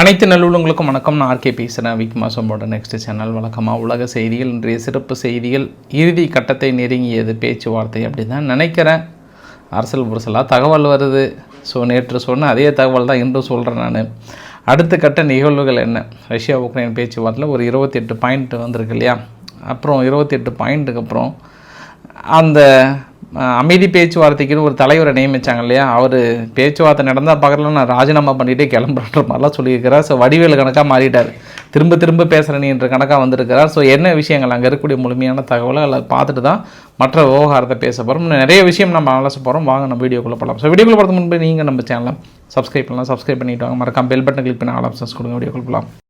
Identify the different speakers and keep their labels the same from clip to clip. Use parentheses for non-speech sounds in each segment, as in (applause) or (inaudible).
Speaker 1: அனைத்து நல்லுள்ளங்களுக்கும் வணக்கம். நான் ஆர்கே பேசுகிறேன் விக் மாசம்போட நெக்ஸ்ட் சேனல் வழக்கமாக உலக செய்திகள் இன்றைய சிறப்பு செய்திகள் இறுதி கட்டத்தை நெருங்கியது பேச்சுவார்த்தை அப்படின்னு தான் நினைக்கிறேன். அரசியல் புரசலாக தகவல் வருது. ஸோ நேற்று சொன்ன அதே தகவல் தான் இன்றும் சொல்கிறேன் நான். அடுத்த கட்ட நிகழ்வுகள் என்ன? ரஷ்யா உக்ரைன் பேச்சுவார்த்தையில் ஒரு இருபத்தெட்டு பாயிண்ட் வந்திருக்கு இல்லையா? அப்புறம் இருபத்தெட்டு பாயிண்ட்டுக்கு அப்புறம் அந்த அமைதி பேச்சுவார்த்தைக்குன்னு ஒரு தலைவரை நியமித்தாங்க இல்லையா? அவர் பேச்சுவார்த்தை நடந்தால் பார்க்கல நான் ராஜினாமா பண்ணிகிட்டே கிளம்புறன்ற மாதிரிலாம் சொல்லியிருக்கிறார். ஸோ வடிவேலு கணக்காக மாறிட்டார். திரும்ப திரும்ப பேசுகிறணின்ற கணக்காக வந்திருக்கிறார். ஸோ என்ன விஷயங்கள் அங்கே இருக்கக்கூடிய முழுமையான தகவலை அதை பார்த்துட்டு தான் மற்ற விவகாரத்தை பேச போகிறோம் நிறைய விஷயம் நம்ம அலச போகிறோம் வாங்க நம்ம வீடியோக்குள்ளே போகலாம் ஸோ வீடியோக்குள்ளே போகிறது முன்பு நீங்கள் நம்ம சேனலை சப்ஸ்கிரைப் பண்ணலாம். சப்ஸ்கிரைப் பண்ணிவிட்டு வாங்க. மறக்காம பெல் பட்டன் கிளிக் பண்ணி ஆல் ஆப்ஷன்ஸ் கொடுங்க. வீடியோக்குள்ள போகலாம்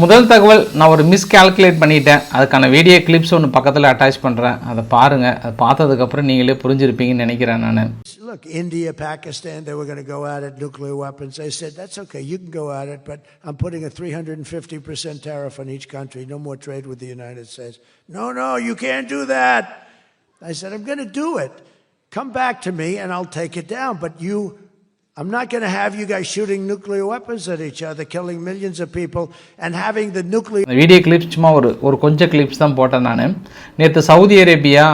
Speaker 1: முதல் தகவல் நான் ஒரு மிஸ்கால்குலேட் பண்ணிட்டேன் அதுக்கான வீடியோ கிளிப்ஸ் ஒன்று பக்கத்தில் அட்டாச் பண்ணுறேன் அதை பாருங்கள் அதை பார்த்ததுக்கப்புறம் நீங்களே புரிஞ்சிருப்பீங்கன்னு நினைக்கிறேன் நான்
Speaker 2: Look, India, Pakistan, they were going to go at it, nuclear weapons. I said, that's okay, you can go at it, but I'm putting a 350% tariff on each country, no more trade with the United States. No, no, you can't do that. I said, I'm going to do it. Come back to me and I'll take it down, but you. I'm not going to have you guys shooting nuclear weapons at each other, killing millions of people, and having the nuclear.
Speaker 1: இந்த video clips சும்மா ஒரு ஒரு கொஞ்சம் clips தான் போட்டேன் நான். நேற்று Saudi Arabia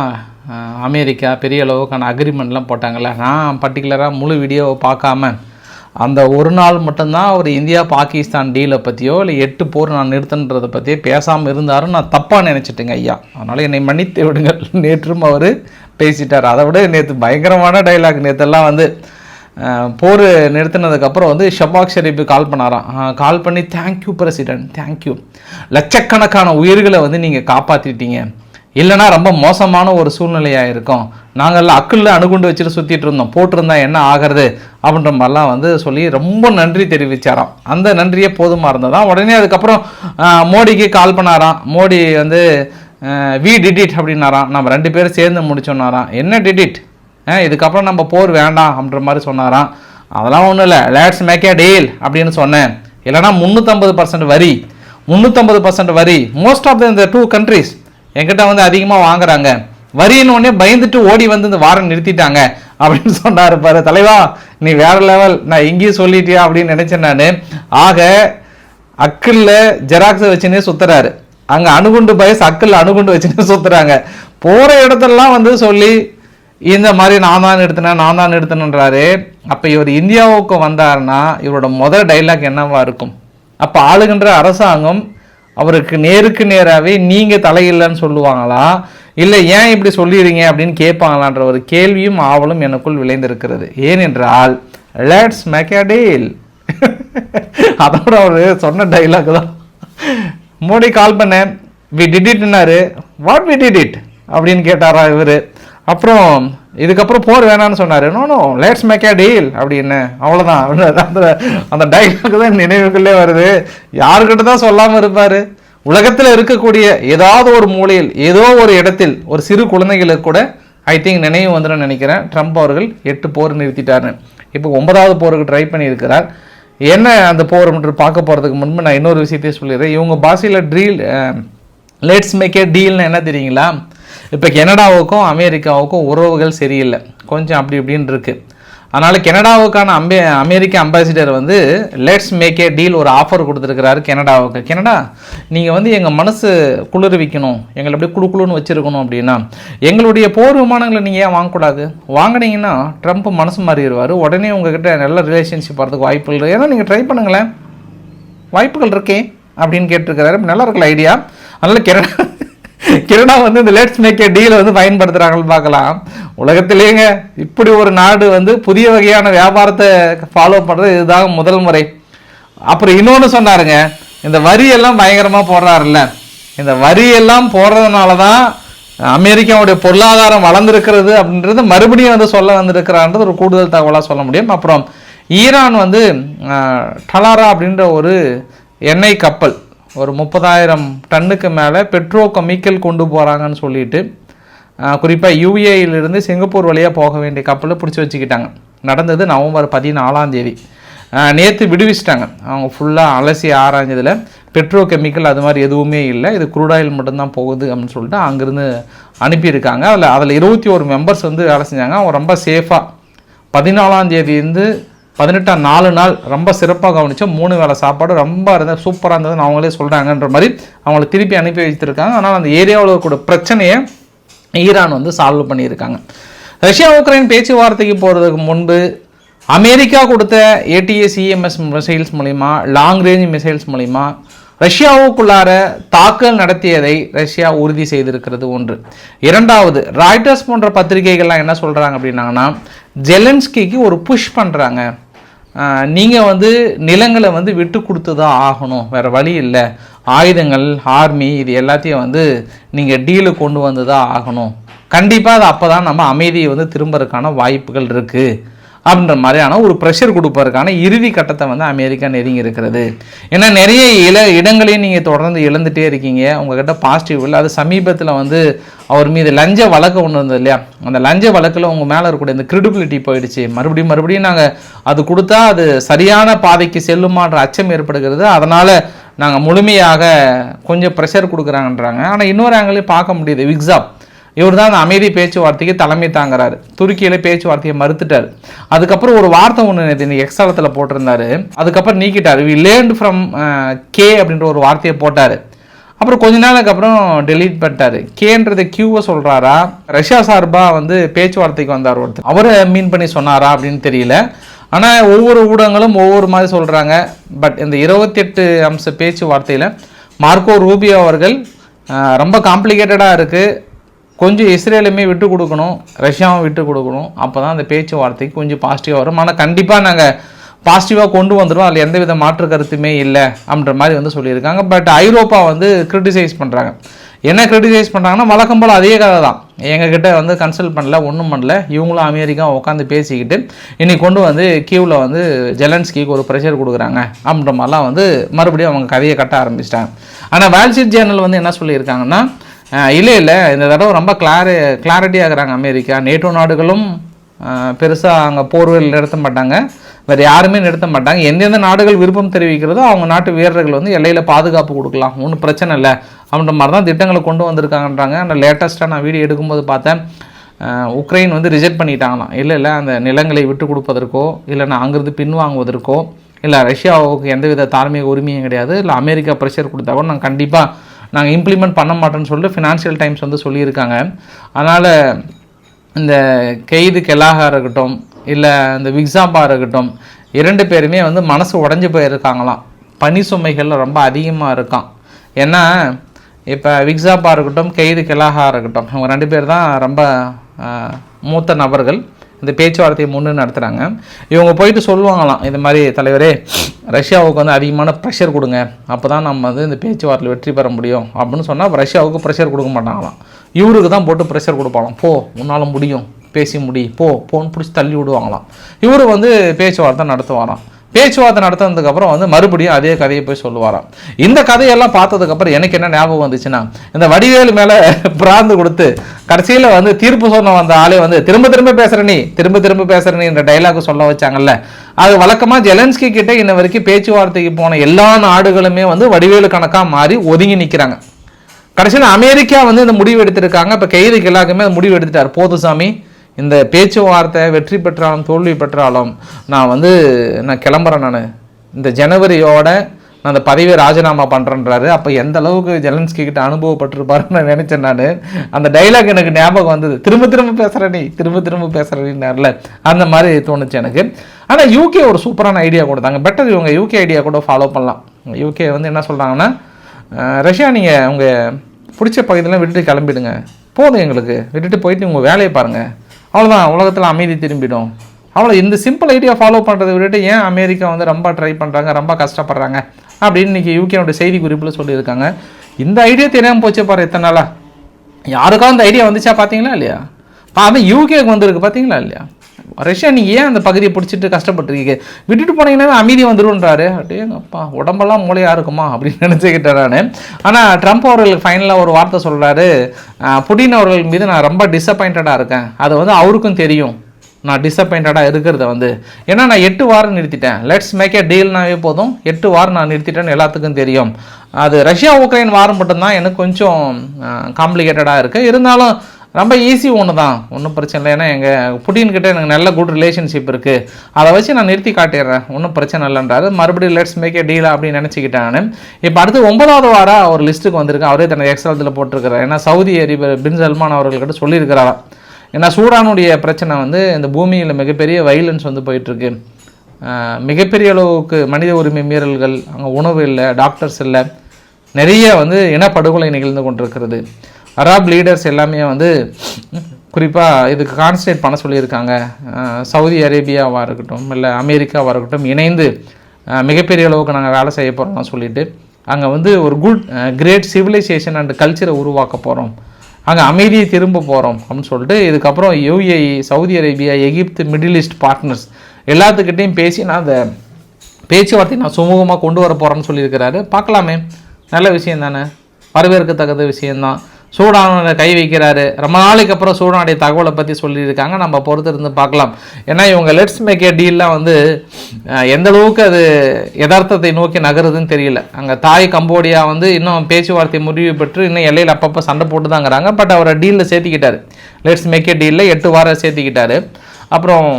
Speaker 1: America பெரிய அளவுக்கான அக்ரிமெண்ட்லாம் போட்டாங்கல்ல. நான் பர்டிகுலராக முழு வீடியோவை பார்க்காம அந்த ஒரு நாள் மட்டும்தான் அவர் இந்தியா பாகிஸ்தான் டீலை பற்றியோ இல்லை எட்டு போர் நான் நிறுத்தன்றதை பற்றியோ பேசாமல் இருந்தாரும் நான் தப்பாக நினச்சிட்டேங்க ஐயா. அதனால் என்னை மன்னித்து விடுங்கள். (laughs) நேற்றும் அவர் பேசிட்டார். அதை விட நேற்று பயங்கரமான டைலாக் நேற்றெல்லாம் வந்து போர் நிறுத்தினதுக்கப்புறம் வந்து ஷபாக் ஷெரீஃபு கால் பண்ணாராம். கால் பண்ணி தேங்க்யூ பிரசிடென்ட் தேங்க்யூ லட்சக்கணக்கான உயிர்களை வந்து நீங்கள் காப்பாற்றிட்டீங்க இல்லைனா ரொம்ப மோசமான ஒரு சூழ்நிலையாக இருக்கும். நாங்கள்லாம் அக்குள்ள அணுகுண்டு வச்சுட்டு சுற்றிட்டு இருந்தோம். போட்டிருந்தா என்ன ஆகிறது? அப்படின்ற மாதிரிலாம் வந்து சொல்லி ரொம்ப நன்றி தெரிவிச்சாராம். அந்த நன்றியே போதுமாக இருந்ததான் உடனே அதுக்கப்புறம் மோடிக்கு கால் பண்ணாராம். மோடி வந்து வி டிடிட் அப்படின்னாராம். நம்ம ரெண்டு பேரும் சேர்ந்து முடிச்சோன்னாராம் என்ன டிடிட் இதுக்கப்புறம் நம்ம போர் வேண்டாம் அப்படின்ற மாதிரி சொன்னாராம். அதெல்லாம் ஒன்றும் இல்லை. லேட்ஸ் மேக் ஏ டீல் அப்படின்னு சொன்னேன். இல்லைனா முந்நூற்றம்பது பர்சன்ட் வரி. முந்நூற்றம்பது பர்சன்ட் வரி. மோஸ்ட் ஆஃப் த இந்த டூ கண்ட்ரீஸ் எங்கிட்ட வந்து அதிகமாக வாங்குறாங்க. வரின்னு உடனே பயந்துட்டு ஓடி வந்து இந்த வாரம் நிறுத்திட்டாங்க அப்படின்னு சொன்னார் பாரு. தலைவா நீ வேற லெவல் நான் இங்கேயும் சொல்லிட்டியா அப்படின்னு நினைச்சேன் நான். ஆக அக்கிளில் ஜெராக்ஸை வச்சுன்னே சுத்துறாரு. அங்கே அணுகுண்டு பயஸ் அக்கில் அணுகுண்டு வச்சுன்னு சுத்துறாங்க. போகிற இடத்தெல்லாம் வந்து சொல்லி இந்த மாதிரி நான் தான் நிறுத்தினேன் நான் தான் நிறுத்தினன்றாரு அப்போ இவர் இந்தியாவுக்கு வந்தாருன்னா இவரோட முதல் டைலாக் என்னவா இருக்கும்? அப்போ ஆளுகின்ற அரசாங்கம் அவருக்கு நேருக்கு நேராகவே நீங்கள் தலையில்லைன்னு சொல்லுவாங்களா? இல்லை ஏன் இப்படி சொல்லிடுறீங்க அப்படின்னு கேட்பாங்களான்ற ஒரு கேள்வியும் ஆவலும் எனக்குள் விளைந்திருக்கிறது. ஏனென்றால் லெட்ஸ் மேக் a டீல் (laughs) அதோட அவர் சொன்ன டைலாக் தான். மோடி கால் பண்ணேன். வி டிட் இட்னாரு வாட் வி டிட் இட் அப்படின்னு கேட்டாரா இவர். அப்புறம் இதுக்கப்புறம் போர் வேணாம்னு சொன்னார். No let's make a deal அப்படின்னு. அவ்வளோதான் அந்த அந்த டைலாக் தான் நினைவுக்குள்ளே வருது. யாருக்கிட்ட தான் சொல்லாமல் இருப்பார்? உலகத்தில் இருக்கக்கூடிய ஏதாவது ஒரு மூலையில் ஏதோ ஒரு இடத்தில் ஒரு சிறு குழந்தைகளுக்கு கூட ஐ திங்க் நினைவு வந்துடும் நினைக்கிறேன். ட்ரம்ப் அவர்கள் எட்டு போர் நிறுத்திட்டாருன்னு. இப்போ ஒன்பதாவது போருக்கு ட்ரை பண்ணியிருக்கிறார். என்ன அந்த போர் என்று பார்க்க போகிறதுக்கு முன்பு நான் இன்னொரு விஷயத்தையும் சொல்லிடுறேன். இவங்க பாஷையில் ட்ரீல் லெட்ஸ் மேக் ஏ டீல்னு என்ன தெரியுங்களா? இப்போ கனடாவுக்கும் அமெரிக்காவுக்கும் உறவுகள் சரியில்லை. கொஞ்சம் அப்படி இப்படின்னு இருக்குது அதனால் கனடாவுக்கான அம்பே அமெரிக்க அம்பாசிடர் வந்து லெட்ஸ் மேக் ஏ டீல் ஒரு ஆஃபர் கொடுத்துருக்கிறாரு கனடாவுக்கு. கனடா நீங்கள் வந்து எங்கள் மனசு குளிர்விக்கணும் எங்களை அப்படியே குழு குழுன்னு வச்சுருக்கணும் அப்படின்னா எங்களுடைய போர் விமானங்களை நீங்கள் ஏன் வாங்கக்கூடாது? வாங்கினீங்கன்னா ட்ரம்ப் மனசு மாறிடுவார். உடனே உங்ககிட்ட நல்ல ரிலேஷன்ஷிப் வரதுக்கு வாய்ப்பு இல்லை. ஏன்னா நீங்கள் ட்ரை பண்ணுங்களேன். வாய்ப்புகள் இருக்கே அப்படின்னு கேட்டிருக்கிறாரு. நல்லா இருக்கல ஐடியா அதனால் கனடா கிருணா வந்து இந்த லேட்ஸ் மேக் ஏ டீலை வந்து பயன்படுத்துகிறாங்கன்னு பார்க்கலாம். உலகத்திலேங்க இப்படி ஒரு நாடு வந்து புதிய வகையான வியாபாரத்தை ஃபாலோ பண்ணுறது இதுதான் முதல் முறை. அப்புறம் இன்னொன்று சொன்னாருங்க இந்த வரியெல்லாம் பயங்கரமாக போடுறாருல்ல. இந்த வரியெல்லாம் போடுறதுனால தான் அமெரிக்காவுடைய பொருளாதாரம் வளர்ந்துருக்கிறது அப்படின்றது மறுபடியும் வந்து சொல்ல வந்திருக்கிறான்றது ஒரு கூடுதல் தகவலாக சொல்ல முடியும். அப்புறம் ஈரான் வந்து டலாரா அப்படின்ற ஒரு எண்ணெய் கப்பல் ஒரு முப்பதாயிரம் டன்னுக்கு மேலே பெட்ரோ கெமிக்கல் கொண்டு போகிறாங்கன்னு சொல்லிட்டு குறிப்பாக யூஏயிலிருந்து சிங்கப்பூர் வழியாக போக வேண்டிய கப்பலை பிடிச்சி வச்சுக்கிட்டாங்க. நடந்தது நவம்பர் பதினாலாம் தேதி. நேற்று விடுவிச்சிட்டாங்க. அவங்க ஃபுல்லாக அலசி ஆராய்ஞ்சதில் பெட்ரோ கெமிக்கல் அது மாதிரி எதுவுமே இல்லை. இது குரூடாயில் மட்டும்தான் போகுது அப்படின்னு சொல்லிட்டு அங்கேருந்து அனுப்பியிருக்காங்க. அதில் அதில் இருபத்தி ஒரு மெம்பர்ஸ் வந்து வேலை செஞ்சாங்க. அவங்க ரொம்ப சேஃபாக பதினாலாம் தேதி பதினெட்டாம் நாலு நாள் ரொம்ப சிறப்பாக கவனித்தோம் மூணு வேளை சாப்பாடு ரொம்ப இருந்தது சூப்பராக இருந்ததுன்னு அவங்களே சொல்கிறாங்கன்ற மாதிரி அவங்கள திருப்பி அனுப்பி வச்சிருக்காங்க ஆனால் அந்த ஏரியாவில் கூட பிரச்சனையை ஈரான் வந்து சால்வ் பண்ணியிருக்காங்க. ரஷ்யா உக்ரைன் பேச்சுவார்த்தைக்கு போகிறதுக்கு முன்பு அமெரிக்கா கொடுத்த ஏடிஎஸ் இஎம்எஸ் மிசைல்ஸ் மூலிமா லாங் ரேஞ்ச் மிசைல்ஸ் மூலிமா ரஷ்யாவுக்குள்ளார தாக்கல் நடத்தியதை ரஷ்யா உறுதி செய்திருக்கிறது ஒன்று. இரண்டாவது ராய்டர்ஸ் போன்ற பத்திரிகைகள்லாம் என்ன சொல்கிறாங்க அப்படின்னாங்கன்னா ஜெலன்ஸ்கிக்கு ஒரு புஷ் பண்ணுறாங்க நீங்கள் வந்து நிலங்களை வந்து விட்டு கொடுத்து தான் ஆகணும். வேறு வழி இல்லை. ஆயுதங்கள் ஆர்மி இது எல்லாத்தையும் வந்து நீங்கள் டீலு கொண்டு வந்து தான் ஆகணும். கண்டிப்பாக அது அப்போ தான் நம்ம அமைதியை வந்து திரும்பறதுக்கான வாய்ப்புகள் இருக்குது அப்படின்ற மாதிரியான ஒரு ப்ரெஷர் கொடுப்பதற்கான இறுதி கட்டத்தை வந்து அமெரிக்கா நெருங்கி இருக்கிறது. ஏன்னா நிறைய இல இடங்களையும் நீங்கள் தொடர்ந்து இழந்துகிட்டே இருக்கீங்க. உங்ககிட்ட பாசிட்டிவ் இல்லை. அது சமீபத்தில் வந்து அவர் மீது லஞ்ச வழக்கு ஒன்று இருந்தது இல்லையா? அந்த லஞ்ச வழக்கில் உங்கள் மேலே இருக்கக்கூடிய இந்த கிரெடிபிலிட்டி போயிடுச்சு. மறுபடியும் மறுபடியும் நாங்கள் அது கொடுத்தா அது சரியான பாதைக்கு செல்லுமான்ற அச்சம் ஏற்படுகிறது. அதனால் நாங்கள் முழுமையாக கொஞ்சம் ப்ரெஷர் கொடுக்குறாங்கன்றாங்க. ஆனால் இன்னொரு ஆங்கிலையும் பார்க்க முடியுது. விக்ஸாப் இவர் தான் அந்த அமைதி பேச்சுவார்த்தைக்கு தலைமை தாங்குறாரு. துருக்கியில் பேச்சுவார்த்தையை மறுத்துட்டார். அதுக்கப்புறம் ஒரு வார்த்தை ஒன்று நேற்று எக்ஸாலத்தில் போட்டிருந்தாரு. அதுக்கப்புறம் நீக்கிட்டார். வி லேர்ன்ட் ஃப்ரம் கே அப்படின்ற ஒரு வார்த்தையை போட்டார். அப்புறம் கொஞ்ச நாளுக்கு அப்புறம் டெலீட் பண்ணிட்டாரு. கேன்றது கியூவை சொல்கிறாரா ரஷ்யா சார்பாக வந்து பேச்சுவார்த்தைக்கு வந்தார் ஒருத்தர். அவரை மீன் பண்ணி சொன்னாரா அப்படின்னு தெரியல. ஆனால் ஒவ்வொரு ஊடகங்களும் ஒவ்வொரு மாதிரி சொல்கிறாங்க பட் இந்த இருபத்தெட்டு அம்ச பேச்சுவார்த்தையில் மார்க்கோ ரூபியோ அவர்கள் ரொம்ப காம்ப்ளிகேட்டடாக இருக்குது கொஞ்சம் இஸ்ரேலுமே விட்டு கொடுக்கணும் ரஷ்யாவும் விட்டு கொடுக்கணும். அப்போ தான் அந்த பேச்சுவார்த்தைக்கு கொஞ்சம் பாசிட்டிவாக வரும். ஆனால் கண்டிப்பாக நாங்கள் பாசிட்டிவாக கொண்டு வந்துடுவோம் அதில் எந்தவித மாற்று கருத்துமே இல்லை அப்படின்ற மாதிரி வந்து சொல்லியிருக்காங்க. பட் ஐரோப்பா வந்து கிரிட்டிசைஸ் பண்ணுறாங்க என்ன கிரிட்டிசைஸ் பண்ணுறாங்கன்னா வழக்கம் போல் அதே கதை தான். எங்ககிட்ட வந்து கன்சல்ட் பண்ணல ஒன்றும் பண்ணல. இவங்களும் அமெரிக்கா உட்காந்து பேசிக்கிட்டு இன்னைக்கு கொண்டு வந்து கியூவில் வந்து ஜெலன்ஸ்கிக்கு ஒரு ப்ரெஷர் கொடுக்குறாங்க அப்படின்ற மாதிரிலாம் வந்து மறுபடியும் அவங்க கதையை கட்ட ஆரம்பிச்சிட்டாங்க. ஆனால் வேல்ஸ்ட்ரீட் ஜேர்னல் வந்து என்ன சொல்லியிருக்காங்கன்னா இல்லை இல்லை. இந்த தடவை ரொம்ப கிளாரி கிளாரிட்டியாகிறாங்க அமெரிக்கா. நேட்டோ நாடுகளும் பெருசாக அங்கே போர்வெல் நிறுத்த மாட்டாங்க. வேறு யாருமே நிறுத்த மாட்டாங்க. எந்தெந்த நாடுகள் விருப்பம் தெரிவிக்கிறதோ அவங்க நாட்டு வீரர்கள் வந்து எல்லையில் பாதுகாப்பு கொடுக்கலாம். ஒன்றும் பிரச்சனை இல்லை. அப்படின்ற மாதிரி தான் திட்டங்களை கொண்டு வந்திருக்காங்கன்றாங்க. அந்த லேட்டஸ்ட்டாக நான் வீடியோ எடுக்கும்போது பார்த்தேன். உக்ரைன் வந்து ரிஜெக்ட் பண்ணிட்டாங்களாம். இல்லை இல்லை. அந்த நிலங்களை விட்டு கொடுப்பதற்கோ இல்லைன்னா அங்கேருந்து பின்வாங்குவதற்கோ இல்லை ரஷ்யாவுக்கு எந்தவித தார்மீக உரிமையும் கிடையாது. இல்லை அமெரிக்கா ப்ரெஷர் கொடுத்தா கூட நாங்கள் கண்டிப்பாக நாங்கள் இம்ப்ளிமெண்ட் பண்ண மாட்டோம்னு சொல்லிட்டு ஃபினான்ஷியல் டைம்ஸ் வந்து சொல்லியிருக்காங்க. அதனால் இந்த கெய்து கெலாகா இருக்கட்டும் இல்லை இந்த விக்ஸாம்பா இருக்கட்டும் இரண்டு பேருமே வந்து மனசு உடஞ்சி போயிருக்காங்களாம். பனி சுமைகள் ரொம்ப அதிகமாக இருக்கான் ஏன்னா இப்போ விக்ஸாப்பா இருக்கட்டும் கெய்து கெலாகா இருக்கட்டும் இவங்க ரெண்டு பேர் தான் ரொம்ப மூத்த நபர்கள். இந்த பேச்சுவார்த்தையை முன்னு நடத்துகிறாங்க இவங்க போயிட்டு சொல்லுவாங்களாம் இது மாதிரி தலைவரே ரஷ்யாவுக்கு வந்து அதிகமான ப்ரெஷர் கொடுங்க. அப்போ தான் நம்ம வந்து இந்த பேச்சுவார்த்தையில் வெற்றி பெற முடியும். அப்படின்னு சொன்னால் ரஷ்யாவுக்கு ப்ரெஷர் கொடுக்க மாட்டாங்களாம். இவருக்கு தான் போட்டு ப்ரெஷர் கொடுப்பாங்களாம். போ உன்னால் முடியும். பேசி முடி. போ போன்னு பிடிச்சி தள்ளி விடுவாங்களாம். இவர் வந்து பேச்சுவார்த்தை நடத்துவாராம். பேச்சுவார்த்தை நடத்தினதுக்கப்புறம் வந்து மறுபடியும் அதே கதையை போய் சொல்லுவாராம். இந்த கதையெல்லாம் பார்த்ததுக்கப்புறம் எனக்கு என்ன ஞாபகம் வந்துச்சுன்னா இந்த வடிவேலு மேலே (laughs) பிராந்து கொடுத்து கடைசியில் வந்து தீர்ப்பு சொன்ன வந்த ஆளே வந்து திரும்ப திரும்ப பேசுகிற நீ திரும்ப திரும்ப பேசுகிற நீ என்ற டைலாக் சொல்ல வச்சாங்கல்ல. அது வழக்கமாக ஜெலன்ஸ்கி கிட்ட இன்ன வரைக்கும் பேச்சுவார்த்தைக்கு போன எல்லா நாடுகளுமே வந்து வடிவேலு கணக்காக மாறி ஒதுங்கி நிற்கிறாங்க கடைசியில் அமெரிக்கா வந்து இந்த முடிவு எடுத்திருக்காங்க. இப்போ கைதுக்கு எல்லாருக்குமே முடிவு எடுத்துட்டார். போதுசாமி இந்த பேச்சுவார்த்தை வெற்றி பெற்றாலும் தோல்வி பெற்றாலும் நான் வந்து நான் கிளம்புறேன் நான். இந்த ஜனவரியோட நான் அந்த பதவியை ராஜினாமா பண்ணுறேன்றாரு அப்போ எந்த அளவுக்கு ஜெலன்ஸ்கி கிட்ட அனுபவப்பட்டிருப்பாருன்னு நான் நினச்சேன் நான். அந்த டைலாக் எனக்கு ஞாபகம் வந்தது. திரும்ப திரும்ப பேசுகிற நீ திரும்ப திரும்ப பேசுகிறீன்னார்ல அந்த மாதிரி தோணுச்சு எனக்கு. ஆனால் யூகே ஒரு சூப்பரான ஐடியா கொடுத்தாங்க. பெட்டர் இவங்க யூகே ஐடியா கூட ஃபாலோ பண்ணலாம். யூகே வந்து என்ன சொல்கிறாங்கன்னா ரஷ்யா நீங்கள் உங்கள் பிடிச்ச பகுதியெல்லாம் விட்டுட்டு கிளம்பிடுங்க. போதும் எங்களுக்கு. விட்டுட்டு போயிட்டு உங்கள் வேலையை பாருங்கள் அவ்வளோதான் உலகத்தில் அமைதி திரும்பிடும். அவ்வளோ இந்த சிம்பிள் ஐடியா ஃபாலோ பண்ணுறதை விட்டுட்டு ஏன் அமெரிக்கா வந்து ரொம்ப ட்ரை பண்ணுறாங்க ரொம்ப கஷ்டப்படுறாங்க? அப்படின்னு இன்றைக்கி யூகேனோட செய்தி குறிப்பில் சொல்லியிருக்காங்க. இந்த ஐடியா தெரியாமல் போச்சு பாரு எத்தனை நாளாக யாருக்கா அந்த ஐடியா வந்துச்சா பார்த்தீங்களா இல்லையா? அவன் யூகேக்கு வந்திருக்கு பார்த்தீங்களா இல்லையா? ரஷ்யா நீ ஏன் அந்த பகுதியை பிடிச்சிட்டு கஷ்டப்பட்டுருக்கீங்க? விட்டுட்டு போனீங்கன்னா அமைதி வந்துருன்றாரு அப்பா உடம்பெல்லாம் மூளையா இருக்குமா? அப்படின்னு நினச்சிக்கிட்டேன் நான். ஆனால் ட்ரம்ப் அவர்கள் ஃபைனலாக ஒரு வார்த்தை சொல்கிறாரு புடின் அவர்கள் மீது நான் ரொம்ப டிசப்பாயிண்டடாக இருக்கேன். அது வந்து அவருக்கும் தெரியும். நான் டிசப்பாயிண்டடாக இருக்கிறத வந்து. ஏன்னா நான் எட்டு வாரம் நிறுத்திட்டேன். லெட்ஸ் மேக் ஏ டீல்னாவே போதும். எட்டு வாரம் நான் நிறுத்திட்டேன்னு எல்லாத்துக்கும் தெரியும். அது ரஷ்யா உக்ரைன் வாரம் மட்டும்தான். எனக்கு கொஞ்சம் காம்ப்ளிகேட்டடாக இருக்குது இருந்தாலும் ரொம்ப ஈஸி ஒன்று தான் ஒன்றும் பிரச்சனை இல்லை. ஏன்னா எங்கள் புட்டின்கிட்ட எனக்கு நல்ல குட் ரிலேஷன்ஷிப் இருக்குது அதை வச்சு நான் நிறுத்தி காட்டிடுறேன். ஒன்றும் பிரச்சனை இல்லைன்றாரு. மறுபடியும் லெட்ஸ் மேக் ஏ டீலா அப்படின்னு நினச்சிக்கிட்டேன் நான். இப்போ அடுத்து ஒன்பதாவது வாரம் அவர் லிஸ்ட்டுக்கு வந்திருக்கேன் அவரே தன்னை எக்ஸலத்தில் போட்டிருக்கிறார். ஏன்னா சவுதி அரேபியர் பின் சல்மான் அவர்கள்கிட்ட சொல்லியிருக்கிறாராம் ஏன்னா சூடானுடைய பிரச்சனை வந்து இந்த பூமியில் மிகப்பெரிய வைலன்ஸ் வந்து போயிட்டுருக்கு. மிகப்பெரிய அளவுக்கு மனித உரிமை மீறல்கள் அங்கே உணவு இல்லை டாக்டர்ஸ் இல்லை. நிறைய வந்து இனப்படுகொலை நிகழ்ந்து கொண்டிருக்கிறது. அராப் லீடர்ஸ் எல்லாமே வந்து குறிப்பாக இதுக்கு கான்சன்ட்ரேட் பண்ண சொல்லியிருக்காங்க. சவுதி அரேபியாவாக இருக்கட்டும் இல்லை அமெரிக்காவாக இருக்கட்டும் இணைந்து மிகப்பெரிய அளவுக்கு நாங்கள் வேலை செய்ய போகிறோம்னு சொல்லிட்டு அங்கே வந்து ஒரு குட் கிரேட் சிவிலைசேஷன் அண்ட் கல்ச்சரை உருவாக்க போகிறோம் அங்கே அமைதியை திரும்ப போகிறோம் அப்படின்னு சொல்லிட்டு இதுக்கப்புறம் யூஏஇ சவுதி அரேபியா எகிப்து மிடில் ஈஸ்ட் பார்ட்னர்ஸ் எல்லாத்துக்கிட்டையும் பேசி நான் அந்த பேச்சுவார்த்தை நான் சுமூகமாக கொண்டு வர போகிறேன்னு சொல்லியிருக்கிறாரு. பார்க்கலாமே. நல்ல விஷயம் தானே. வரவேற்கத்தக்கத விஷயந்தான் சூடான கை வைக்கிறாரு. ரொம்ப நாளைக்கு அப்புறம் சூடானுடைய தகவலை பற்றி சொல்லியிருக்காங்க. நம்ம பொறுத்து இருந்து பார்க்கலாம். ஏன்னா இவங்க லெட்ஸ் மேக் ஏ டீல்லாம் வந்து எந்த அளவுக்கு அது யதார்த்தத்தை நோக்கி நகருதுன்னு தெரியல. அங்கே தாய் கம்போடியா வந்து இன்னும் பேச்சுவார்த்தை முடிவு பெற்று இன்னும் எல்லையில் அப்பப்போ சண்டை போட்டு தாங்கிறாங்க பட் அவரை டீலில் சேர்த்திக்கிட்டாரு. லெட்ஸ் மேக் ஏ டீலில் எட்டு வாரம் சேர்த்திக்கிட்டாரு. அப்புறம்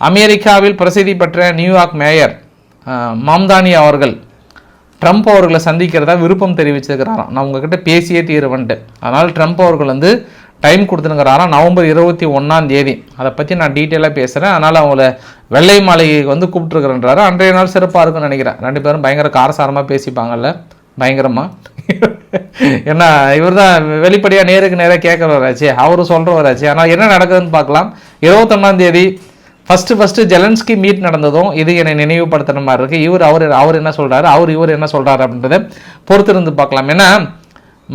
Speaker 1: அமெரிக்காவில் பிரசித்தி பெற்ற நியூயார்க் மேயர் மாம்தானி அவர்கள் ட்ரம்ப் அவர்களை சந்திக்கிறதா விருப்பம் தெரிவிச்சிருக்கிறாராம். நான் உங்ககிட்ட பேசியே தீருவன்ட்டு. அதனால் ட்ரம்ப் அவர்கள் வந்து டைம் கொடுத்துனுங்கிறாராம். நவம்பர் இருபத்தி ஒன்றாம் தேதி. அதை பற்றி நான் டீட்டெயிலாக பேசுகிறேன் அதனால் அவங்கள வெள்ளை மாளிகைக்கு வந்து கூப்பிட்டுருக்குறேன்றாரு. அன்றைய நாள் சிறப்பாக இருக்கும்னு நினைக்கிறேன். ரெண்டு பேரும் பயங்கர காரசாரமாக பேசிப்பாங்கல்ல. பயங்கரமாக ஏன்னா இவர் தான் வெளிப்படையாக நேருக்கு நேராக கேட்குறவராச்சு. அவரு சொல்கிறவராச்சு ஆனால் என்ன நடக்குதுன்னு பார்க்கலாம். இருபத்தொன்னாம் தேதி ஃபஸ்ட்டு ஃபஸ்ட்டு ஜெலன்ஸ்கி மீட் நடந்ததும் இது என்னை நினைவுபடுத்துன மாதிரி இருக்குது இவர் அவர் அவர் என்ன சொல்கிறாரு அவர் இவர் என்ன சொல்கிறாரு அப்படின்றத பொறுத்திருந்து பார்க்கலாம். ஏன்னா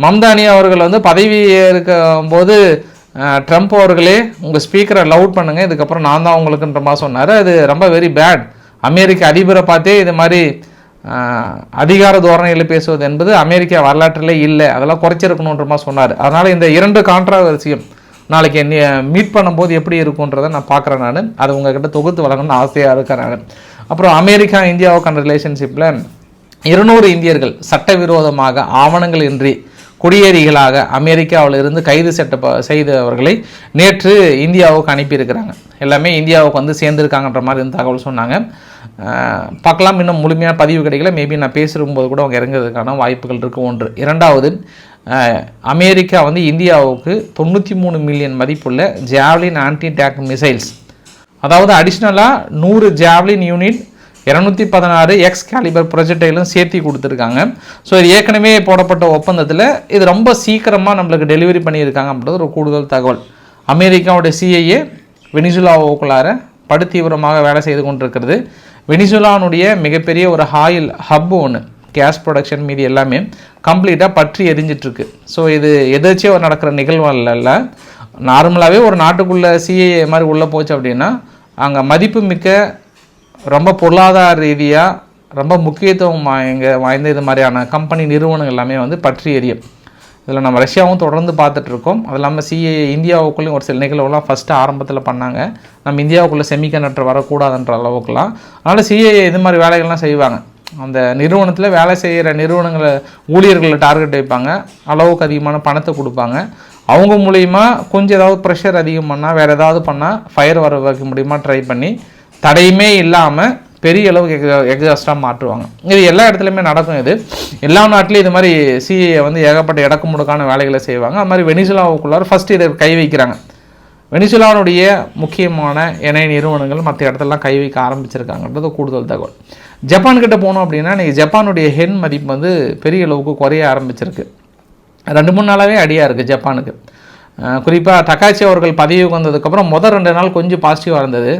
Speaker 1: மம்தானி அவர்கள் வந்து பதவி இருக்கும்போது ட்ரம்ப் அவர்களே உங்கள் ஸ்பீக்கரை லவுட் பண்ணுங்கள் இதுக்கப்புறம் நான் தான் உங்களுக்குன்ற மாதிரி சொன்னார். அது ரொம்ப வெரி பேட் அமெரிக்க அதிபரை பார்த்தே இது மாதிரி அதிகார தோரணையில் பேசுவது என்பது அமெரிக்கா வரலாற்றிலே இல்லை. அதெல்லாம் குறைச்சிருக்கணுன்ற மாதிரி சொன்னார். அதனால் இந்த இரண்டு கான்ட்ராவர்சியும் நாளைக்கு என்னை மீட் பண்ணும்போது எப்படி இருக்குன்றதை நான் பார்க்குறேன் நான். அது உங்ககிட்ட தொகுத்து வழங்கணும்னு ஆசையாக இருக்கேன் நான். அப்புறம் அமெரிக்கா இந்தியாவுக்கான ரிலேஷன்ஷிப்பில் இருநூறு இந்தியர்கள் சட்டவிரோதமாக ஆவணங்கள் இன்றி குடியேறிகளாக அமெரிக்காவில் இருந்து கைது சட்ட செய்தவர்களை நேற்று இந்தியாவுக்கு அனுப்பியிருக்கிறாங்க. எல்லாமே இந்தியாவுக்கு வந்து சேர்ந்துருக்காங்கன்ற மாதிரி இந்த தகவல் சொன்னாங்க. பார்க்கலாம். இன்னும் முழுமையான பதிவு கிடைக்கல. மேபி நான் பேசும்போது கூட அவங்க இறங்குறதுக்கான வாய்ப்புகள் இருக்குது ஒன்று. இரண்டாவது அமெரிக்கா வந்து இந்தியாவுக்கு தொண்ணூற்றி மூணு மில்லியன் மதிப்புள்ள ஜாவ்லின் ஆன்டி டேக் மிசைல்ஸ் அதாவது அடிஷ்னலாக நூறு ஜாவ்லின் யூனிட் இரநூத்தி பதினாறு எக்ஸ் கேலிபர் ப்ரொஜெக்டைலும் சேர்த்து கொடுத்துருக்காங்க. ஸோ இது ஏற்கனவே போடப்பட்ட ஒப்பந்தத்தில் இது ரொம்ப சீக்கிரமாக நம்மளுக்கு டெலிவரி பண்ணியிருக்காங்க அப்படின்றது ஒரு கூடுதல் தகவல். அமெரிக்காவோட சிஐஏ வெனிசுலாவுக்குள்ளார படுதீவிரமாக வேலை செய்து கொண்டிருக்கிறது. வெனிசுலானுடைய மிகப்பெரிய ஒரு ஆயில் ஹப் ஒன்று கேஸ் ப்ரொடக்ஷன் மீதி எல்லாமே கம்ப்ளீட்டாக பற்றி எரிஞ்சிட்ருக்கு ஸோ இது எதாச்சும் நடக்கிற நிகழ்வு இல்லை நார்மலாகவே ஒரு நாட்டுக்குள்ளே சிஏஏ மாதிரி உள்ளே போச்சு அப்படின்னா அங்கே மதிப்பு மிக்க ரொம்ப பொருளாதார ரீதியாக ரொம்ப முக்கியத்துவம் வாங்க வாய்ந்த இது மாதிரியான கம்பெனி நிறுவனங்கள் எல்லாமே வந்து பற்றி எரியும் இதில் நம்ம ரஷ்யாவும் தொடர்ந்து பார்த்துட்ருக்கோம் அது இல்லாமல் சிஏ இந்தியாவுக்குள்ளேயும் ஒரு சில நிகழ்வுலாம் ஃபஸ்ட்டு ஆரம்பத்தில் பண்ணாங்க. நம்ம இந்தியாவுக்குள்ளே செமிகண்டக்டர் வரக்கூடாதுன்ற அளவுக்குலாம். அதனால் சிஏஏ இது மாதிரி வேலைகள்லாம் செய்வாங்க. அந்த நிறுவனத்தில் வேலை செய்கிற நிறுவனங்களை ஊழியர்களை டார்கெட் வைப்பாங்க. அளவுக்கு அதிகமான பணத்தை கொடுப்பாங்க. அவங்க மூலிமா கொஞ்சம் ஏதாவது ப்ரெஷர் அதிகம் பண்ணால் வேறு ஏதாவது பண்ணால் ஃபயர் வர வைக்க முடியுமா ட்ரை பண்ணி தடையுமே இல்லாமல் பெரிய அளவுக்கு எக்ஸாஸ்டாக மாற்றுவாங்க. இது எல்லா இடத்துலையுமே நடக்கும் இது. எல்லா நாட்டிலையும் இது மாதிரி சிஏ வந்து ஏகப்பட்ட இடக்கு முடுக்கான வேலைகளை செய்வாங்க. அது மாதிரி வெனிசுலாவுக்குள்ளார ஃபஸ்ட்டு இதை கை வைக்கிறாங்க. வெனிசுலானுடைய முக்கியமான எண்ணெய் நிறுவனங்கள் மற்ற இடத்துலலாம் கை வைக்க ஆரம்பிச்சிருக்காங்கன்றது கூடுதல் தகவல். ஜப்பான் கிட்ட போனோம் அப்படின்னா இன்றைக்கி ஜப்பானுடைய ஹென் மதிப்பு வந்து பெரிய அளவுக்கு குறைய ஆரம்பிச்சிருக்கு. ரெண்டு மூணு நாளாகவே அடியாக இருக்குது ஜப்பானுக்கு. குறிப்பாக தக்காச்சி அவர்கள் பதவி வந்ததுக்கப்புறம் முதல் ரெண்டு நாள் கொஞ்சம் பாசிட்டிவாக இருந்தது.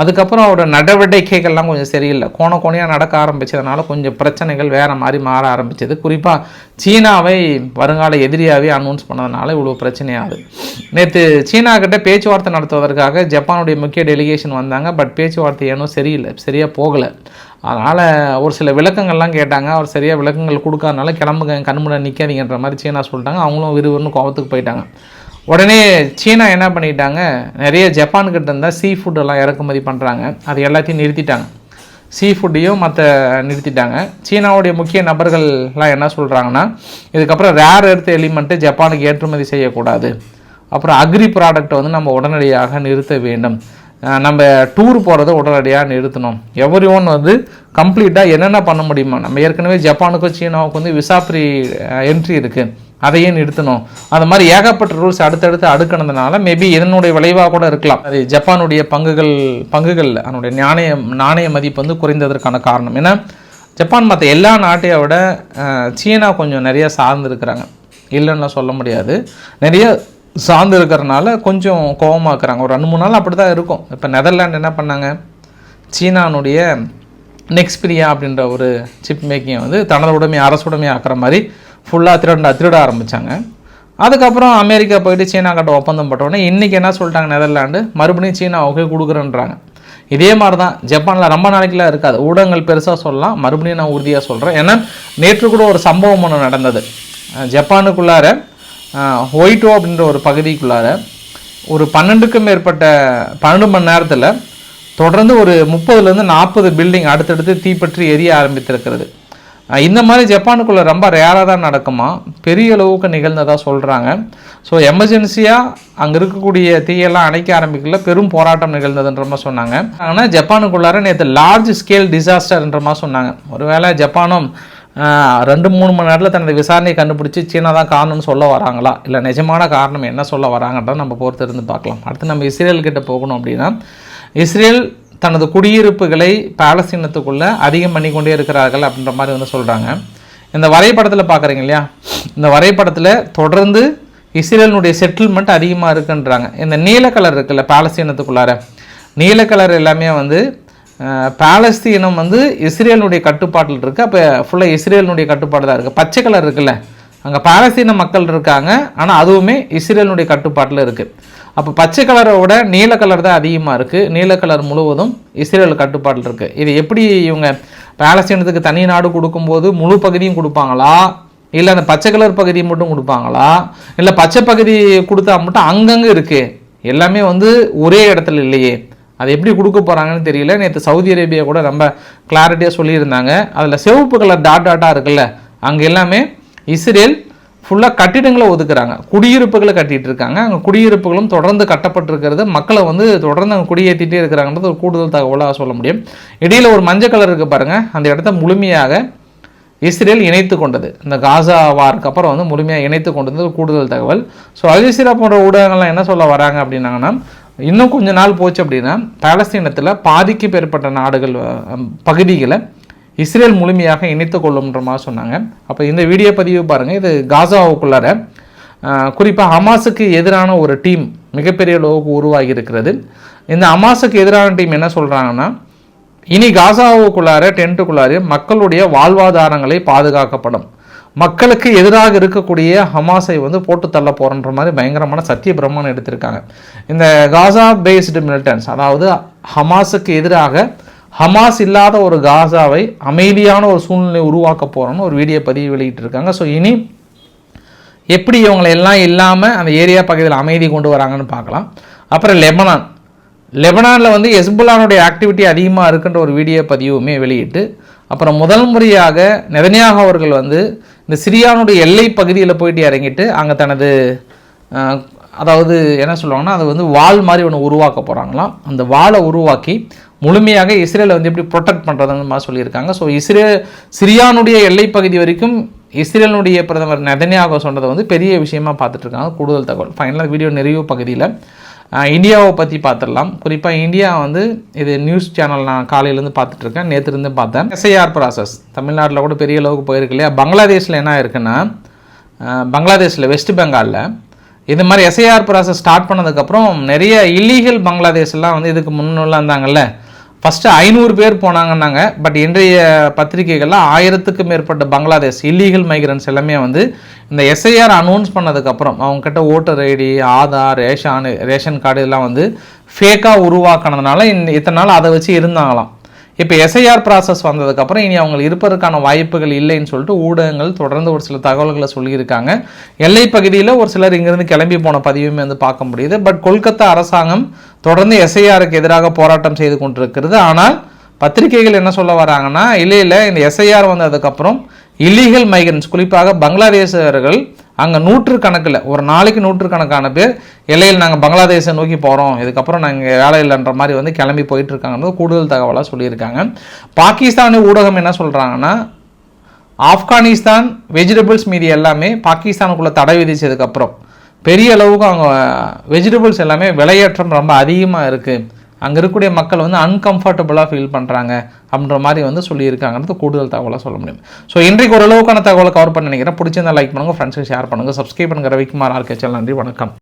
Speaker 1: அதுக்கப்புறம் அவரோட நடவடிக்கைகள்லாம் கொஞ்சம் சரியில்லை. கோண கோணையாக நடக்க ஆரம்பித்ததுனால கொஞ்சம் பிரச்சனைகள் வேறு மாதிரி மாற ஆரம்பித்தது குறிப்பாக சீனாவை வருங்கால எதிரியாகவே அனௌன்ஸ் பண்ணதுனால இவ்வளோ பிரச்சனையாகுது. நேற்று சீனா கிட்ட பேச்சுவார்த்தை நடத்துவதற்காக ஜப்பானுடைய முக்கிய டெலிகேஷன் வந்தாங்க. பட் பேச்சுவார்த்தை ஏனோ சரியில்லை. சரியாக போகலை. அதனால் ஒரு சில விளக்கங்கள்லாம் கேட்டாங்க. அவர் சரியாக விளக்கங்கள் கொடுக்காதனால கிளம்புங்க கண்முட நிற்காதீங்கன்ற மாதிரி சீனா சொல்லிட்டாங்க. அவங்களும் விறுவிறுன்னு கோபத்துக்கு போயிட்டாங்க. உடனே சீனா என்ன பண்ணிட்டாங்க? நிறைய ஜப்பான்கிட்ட இருந்தால் சீ ஃபுட்டெல்லாம் இறக்குமதி பண்ணுறாங்க அது எல்லாத்தையும் நிறுத்திட்டாங்க. சீ ஃபுட்டையும் மற்ற நிறுத்திட்டாங்க. சீனாவுடைய முக்கிய நபர்கள்லாம் என்ன சொல்கிறாங்கன்னா இதுக்கப்புறம் ரேர் எடுத்த எலிமெண்ட்டு ஜப்பானுக்கு ஏற்றுமதி செய்யக்கூடாது. அப்புறம் அக்ரி ப்ராடக்ட்டை வந்து நம்ம உடனடியாக நிறுத்த வேண்டும். நம்ம டூர் போகிறத உடனடியாக நிறுத்தணும். எவ்ரி ஒன் வந்து கம்ப்ளீட்டாக என்னென்ன பண்ண முடியுமா நம்ம ஏற்கனவே ஜப்பானுக்கும் சீனாவுக்கும் வந்து விசா ஃப்ரீ என்ட்ரி இருக்குது அதையே நிறுத்தணும்? அந்த மாதிரி ஏகப்பட்ட ரூல்ஸ் அடுத்தடுத்து அடுக்கினதுனால மேபி இதனுடைய விளைவாக கூட இருக்கலாம். அது ஜப்பானுடைய பங்குகள் பங்குகள் அதனுடைய நாணய நாணய மதிப்பு வந்து குறைந்ததற்கான காரணம். ஏன்னா ஜப்பான் மற்ற எல்லா நாட்டையை விட சீனா கொஞ்சம் நிறைய சார்ந்து இல்லைன்னா சொல்ல முடியாது. நிறைய சார்ந்து இருக்கிறனால கொஞ்சம் கோபமாக இருக்கிறாங்க ஒரு ரெண்டு மூணு நாள் அப்படி தான் இருக்கும். இப்போ நெதர்லாண்டு என்ன பண்ணாங்க? சீனானுடைய நெக்ஸ்பிரியா அப்படின்ற ஒரு சிப் மேக்கிங்கை வந்து தனது உடைமை அரசுடைமை ஆக்கிற மாதிரி ஃபுல்லாக திருட திருட ஆரம்பித்தாங்க அதுக்கப்புறம் அமெரிக்கா போயிட்டு சீனா கிட்ட ஒப்பந்தம் போட்டோடனே இன்றைக்கி என்ன சொல்லிட்டாங்க நெதர்லாண்டு? மறுபடியும் சீனா ஓகே கொடுக்குறேன்றாங்க. இதே மாதிரி தான் ஜப்பானில் ரொம்ப நாளைக்குலாம் இருக்காது. ஊடகங்கள் பெருசாக சொல்லலாம். மறுபடியும் நான் உறுதியாக சொல்கிறேன் ஏன்னா நேற்று கூட ஒரு சம்பவம் ஒன்று நடந்தது. ஜப்பானுக்குள்ளார ஒயிட்டோ அப்படின்ற ஒரு பகுதிக்குள்ளார ஒரு பன்னெண்டுக்கும் மேற்பட்ட பன்னெண்டு மணி நேரத்தில் தொடர்ந்து ஒரு முப்பதுலேருந்து நாற்பது பில்டிங் அடுத்தடுத்து தீப்பற்றி எரிய ஆரம்பித்திருக்கிறது. இந்த மாதிரி ஜப்பானுக்குள்ளே ரொம்ப ரேராக தான் நடக்குமா? பெரிய அளவுக்கு நிகழ்ந்ததாக சொல்கிறாங்க ஸோ எமர்ஜென்சியாக அங்கே இருக்கக்கூடிய தீயெல்லாம் அணைக்க ஆரம்பிக்கல. பெரும் போராட்டம் நிகழ்ந்ததுன்ற மாதிரி சொன்னாங்க. ஆனால் ஜப்பானுக்குள்ளார நேற்று லார்ஜ் ஸ்கேல் டிசாஸ்டர்ன்ற மாதிரி சொன்னாங்க. ஒருவேளை ஜப்பானும் ரெண்டு மூணு மணி நேரத்தில் தனது விசாரணையை கண்டுபிடிச்சி சீனா தான் காரணம்னு சொல்ல வராங்களா? இல்லை நிஜமான காரணம் என்ன சொல்ல வராங்கன்றத நம்ம பொறுத்து இருந்து பார்க்கலாம். அடுத்து நம்ம இஸ்ரேல் கிட்ட போகணும் அப்படின்னா இஸ்ரேல் தனது குடியிருப்புகளை பாலஸ்தீனத்துக்குள்ளே அதிகம் பண்ணி கொண்டே இருக்கிறார்கள் அப்படின்ற மாதிரி வந்து சொல்கிறாங்க இந்த வரைபடத்தில் பார்க்குறீங்க இல்லையா? இந்த வரைபடத்தில் தொடர்ந்து இஸ்ரேலினுடைய செட்டில்மெண்ட் அதிகமாக இருக்குன்றாங்க. இந்த நீல கலர் இருக்குல்ல பாலஸ்தீனத்துக்குள்ளார? நீல கலர் எல்லாமே வந்து பாலஸ்தீனம் வந்து இஸ்ரேலுடைய கட்டுப்பாட்டில் இருக்குது அப்போ ஃபுல்லாக இஸ்ரேலினுடைய கட்டுப்பாடு தான் இருக்குது பச்சை கலர் இருக்குல்ல? அங்கே பாலஸ்தீன மக்கள் இருக்காங்க. ஆனால் அதுவுமே இஸ்ரேலுடைய கட்டுப்பாட்டில் இருக்குது அப்போ பச்சை கலரை விட நீல கலர் தான் அதிகமாக இருக்குது நீல கலர் முழுவதும் இஸ்ரேல் கட்டுப்பாட்டில் இருக்குது இது எப்படி இவங்க பாலஸ்தீனத்துக்கு தனி நாடு கொடுக்கும்போது முழு பகுதியும் கொடுப்பாங்களா? இல்லை அந்த பச்சை கலர் பகுதி மட்டும் கொடுப்பாங்களா? இல்லை பச்சை பகுதி கொடுத்தா மட்டும் அங்கங்கே இருக்குது எல்லாமே வந்து ஒரே இடத்துல இல்லையே. அது எப்படி கொடுக்க போகிறாங்கன்னு தெரியல. நேற்று சவுதி அரேபியா கூட ரொம்ப கிளாரிட்டியாக சொல்லியிருந்தாங்க. அதில் சிவப்பு கலர் டாட் டாட்டாக இருக்குல்ல. அங்கே எல்லாமே இஸ்ரேல் ஃபுல்லாக கட்டிடங்களை ஒதுக்குறாங்க. குடியிருப்புகளை கட்டிகிட்டு இருக்காங்க. அங்கே குடியிருப்புகளும் தொடர்ந்து கட்டப்பட்டிருக்கிறது. மக்களை வந்து தொடர்ந்து அங்கே குடியேற்றிட்டே இருக்கிறாங்கன்றது ஒரு கூடுதல் தகவலாக சொல்ல முடியும். இடையில் ஒரு மஞ்சள் கலர் இருக்குது பாருங்கள் அந்த இடத்த முழுமையாக இஸ்ரேல் இணைத்து கொண்டது. இந்த காசா வாருக்கு அப்புறம் வந்து முழுமையாக இணைத்து கொண்டது கூடுதல் தகவல். ஸோ அல்ஜசீரா போன்ற ஊடகங்கள்லாம் என்ன சொல்ல வராங்க அப்படின்னாங்கன்னா இன்னும் கொஞ்ச நாள் போச்சு அப்படின்னா பாலஸ்தீனத்தில் பாதிக்கு மேற்பட்ட நாடுகள் பகுதிகளை இஸ்ரேல் முழுமையாக இணைத்து கொள்ளும்ன்ற மாதிரி சொன்னாங்க. அப்போ இந்த வீடியோ பதிவு பாருங்கள் இது காசாவுக்குள்ளார குறிப்பாக ஹமாஸுக்கு எதிரான ஒரு டீம் மிகப்பெரிய அளவுக்கு உருவாகி இருக்கிறது இந்த ஹமாஸுக்கு எதிரான டீம் என்ன சொல்கிறாங்கன்னா இனி காசாவுக்குள்ளார டென்ட்டுக்குள்ளார மக்களுடைய வாழ்வாதாரங்களை பாதுகாக்கப்படும். மக்களுக்கு எதிராக இருக்கக்கூடிய ஹமாஸை வந்து போட்டு தள்ள போகிறன்ற மாதிரி பயங்கரமான சத்திய பிரம்மன் எடுத்திருக்காங்க. இந்த காசா பேஸ்டு மிலிட்டன்ஸ் அதாவது ஹமாஸுக்கு எதிராக ஹமாஸ் இல்லாத ஒரு காசாவை அமைதியான ஒரு சூழ்நிலை உருவாக்க போகிறோன்னு ஒரு வீடியோ பதிவு வெளியிட்டிருக்காங்க. ஸோ இனி எப்படி இவங்களை எல்லாம் இல்லாமல் அந்த ஏரியா பகுதியில் அமைதி கொண்டு வராங்கன்னு பார்க்கலாம். அப்புறம் லெபனான். லெபனானில் வந்து எஸ்புல்லானுடைய ஆக்டிவிட்டி அதிகமாக இருக்குன்ற ஒரு வீடியோ பதிவுமே வெளியிட்டு அப்புறம் முதல் முறையாக நெதனியாக அவர்கள் வந்து இந்த சிரியானுடைய எல்லை பகுதியில் போயிட்டு இறங்கிட்டு அங்கே தனது அதாவது என்ன சொல்லுவாங்கன்னா அது வந்து வால் மாதிரி ஒன்று உருவாக்க போகிறாங்களாம் அந்த வாளை உருவாக்கி முழுமையாக இஸ்ரேலை வந்து எப்படி ப்ரொடெக்ட் பண்ணுறதுன்னு சொல்லியிருக்காங்க. ஸோ இஸ்ரேல் சிரியானுடைய எல்லை பகுதி வரைக்கும் இஸ்ரேலுடைய பிரதமர் நெதனியாக சொன்னதை வந்து பெரிய விஷயமா பார்த்துட்டு இருக்காங்க கூடுதல் தகவல். ஃபைனலாக வீடியோ நிறைவு பகுதியில். இந்தியாவை பற்றி பார்த்துடலாம். குறிப்பாக இந்தியா வந்து இது நியூஸ் சேனல் நான் காலையிலேருந்து பார்த்துட்ருக்கேன். நேற்றுலேருந்து பார்த்தேன். எஸ்ஐஆர் ப்ராசஸ் தமிழ்நாட்டில் கூட பெரிய அளவுக்கு போயிருக்கு இல்லையா? பங்களாதேஷில் என்ன இருக்குன்னா பங்களாதேஷில் வெஸ்ட் பெங்காலில் இது மாதிரி எஸ்ஐஆர் ப்ராசஸ் ஸ்டார்ட் பண்ணதுக்கப்புறம் நிறைய இல்லீகல் பங்களாதேஷ்லாம் வந்து இதுக்கு முன்னெல்லாம் இருந்தாங்கல்ல ஃபஸ்ட்டு ஐநூறு பேர் போனாங்கன்னாங்க பட் இன்றைய பத்திரிகைகளில் ஆயிரத்துக்கு மேற்பட்ட பங்களாதேஷ் இல்லீகல் மைக்ரன்ஸ் எல்லாமே வந்து இந்த எஸ்ஐஆர் அனௌன்ஸ் பண்ணதுக்கப்புறம் அவங்கக்கிட்ட voter ID Aadhaar ration ration card இதெல்லாம் வந்து ஃபேக்காக உருவாக்கினதுனால இத்தனை நாள் அதை வச்சு இருந்தாங்களாம். இப்போ எஸ்ஐஆர் ப்ராசஸ் வந்ததுக்கப்புறம் இனி அவங்க இருப்பதற்கான வாய்ப்புகள் இல்லைன்னு சொல்லிட்டு ஊடகங்கள் தொடர்ந்து ஒரு சில தகவல்களை சொல்லியிருக்காங்க. எல்லை பகுதியில் ஒரு சிலர் இங்கிருந்து கிளம்பி போன பதிவுமே வந்து பார்க்க முடியுது. பட் கொல்கத்தா அரசாங்கம் தொடர்ந்து எஸ்ஐஆருக்கு எதிராக போராட்டம் செய்து கொண்டிருக்கிறது. ஆனால் பத்திரிகைகள் என்ன சொல்ல வராங்கன்னா இல்லை இல்லை இந்த எஸ்ஐஆர் வந்ததுக்கப்புறம் இல்லீகல் மைக்ரன்ஸ் குறிப்பாக பங்களாதேசர்கள் அங்கே நூற்றுக்கணக்கில் ஒரு நாளைக்கு நூற்றுக்கணக்கான பேர் எல்லையில் நாங்கள் பங்களாதேஷை நோக்கி போகிறோம் இதுக்கப்புறம் நாங்கள் வேலை இல்லைன்ற மாதிரி வந்து கிளம்பி போயிட்டுருக்காங்கன்னு கூடுதல் தகவலாக சொல்லியிருக்காங்க. பாகிஸ்தானி ஊடகம் என்ன சொல்கிறாங்கன்னா ஆப்கானிஸ்தான் வெஜிடபிள்ஸ் மீதி எல்லாமே பாகிஸ்தானுக்குள்ளே தடை விதிச்சதுக்கப்புறம் பெரிய அளவுக்கு அவங்க வெஜிடபிள்ஸ் எல்லாமே விலையேற்றம் ரொம்ப அதிகமாக இருக்குது அங்கே இருக்கக்கூடிய மக்கள் வந்து அன்கம்ஃபர்டபுளாக ஃபீல் பண்ணுறாங்க அப்படின்ற மாதிரி வந்து சொல்லியிருக்காங்கிறது கூடுதல் தகவலாக சொல்ல முடியும். ஸோ இன்றைக்கு ஓரளவுக்கான தகவலை கவர் பண்ண நினைக்கிறேன். பிடிச்சிருந்தா லைக் பண்ணுங்கள் ஃப்ரெண்ட்ஸுக்கு ஷேர் பண்ணுங்கள் சப்ஸ்கிரைப் பண்ணுங்கள் ரவிக்குமார் ஆர்கேச்சல் நன்றி வணக்கம்.